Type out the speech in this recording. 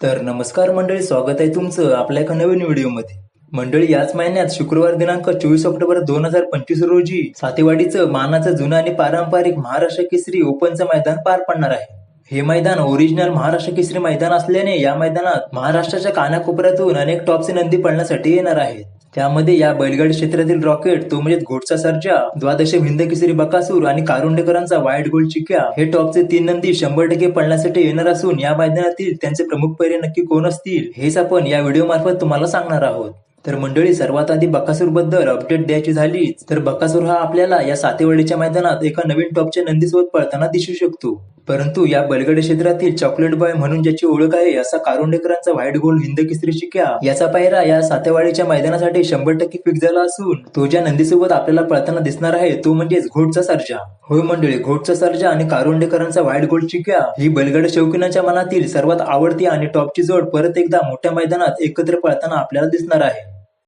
तर नमस्कार मंडळी स्वागत आहे तुमचं आपल्या एका नवीन व्हिडिओमध्ये. मंडळी याच महिन्यात शुक्रवार दिनांक चोवीस ऑक्टोबर दोन हजार पंचवीस रोजी सातेवाडीचं मानाचं जुनं आणि पारंपरिक महाराष्ट्र केसरी ओपनचं मैदान पार पडणार आहे. हे मैदान ओरिजिनल महाराष्ट्र केसरी मैदान असल्याने या मैदानात महाराष्ट्राच्या कानाकोपऱ्यातून अनेक टॉपचे नंदी पडण्यासाठी येणार आहेत. त्यामध्ये या बैलगाडी क्षेत्रातील रॉकेट तो म्हणजे घोटचा सर्जा द्वादश भिंद किसरी बकासूर आणि कारुंडेकरांचा वाईट गोल्ड चिक्या हे टॉपचे तीन नंदी शंभर टक्के पळण्यासाठी येणार असून या मैदानातील त्यांचे प्रमुख पैरे नक्की कोण असतील हेच आपण या व्हिडिओ मार्फत तुम्हाला सांगणार आहोत. तर मंडळी सर्वात आधी बकासूरबद्दल अपडेट द्यायची झाली तर बकासूर हा आपल्याला या सातेवाडीच्या मैदानात एका नवीन टॉपच्या नंदीसोबत पळताना दिसू शकतो. परंतु या बलगड क्षेत्रातील चॉकलेट बॉय म्हणून ज्याची ओळख आहे असा कारुंडेकरांचा व्हाईट गोल्ड हिंद केसरी शिक्या. याचा पायरा या सातेवाडीच्या मैदानासाठी शंभर टक्के फिक्स झाला असून तो ज्या नंदीसोबत आपल्याला पळताना दिसणार आहे तो म्हणजेच घोटचा सर्जा. होय मंडळी घोटचा सर्जा आणि कारुंडेकरांचा व्हाईट गोल्ड शिक्या. ही बलगड शौकीनाच्या मनातील सर्वात आवडती आणि टॉपची जोड परत एकदा मोठ्या मैदानात एकत्र पळताना आपल्याला दिसणार आहे.